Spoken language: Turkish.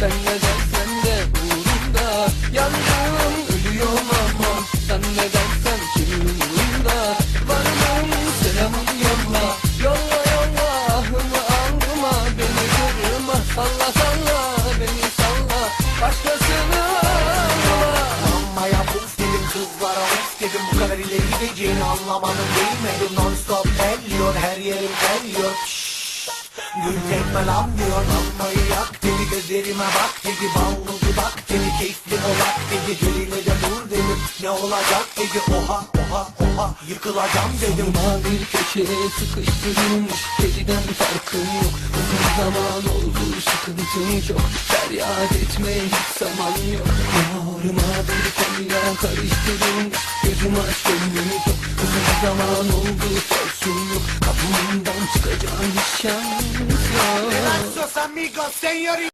Sen neden sen de uğrunda. Yandım ölüyorum ama Sen neden sen kimin uğrunda Varım selamını yolla Yolla yolla ahımı alma Beni kırma. Salla salla Beni salla. Başkasını yolla Mamaya puf dedim kızlara of dedim. Bu kadar ileri gideceğini anlamadım Değmedim non stop elliyor her yerim elliyor Şşş Gül tekme lan diyor Lambayı yak dedi gözlerime bak dedi. Ballı dudak dedi keyifli olak dedi. Diline de dur dedim ne olacak dedi. Oha oha oha yıkılacağım dedim. Ama bir köşeye sıkıştırılmış Kediden farkım yok. Uzun zaman oldu sıkıntım çok. Feryat etmeye hiç zaman yok. Bağrıma bir kamera karıştırılmış. Gözüm aç gönlüm çok Uzun zaman oldu sorsun Mundo, um espelho onde chão. Seus amigos, senhores.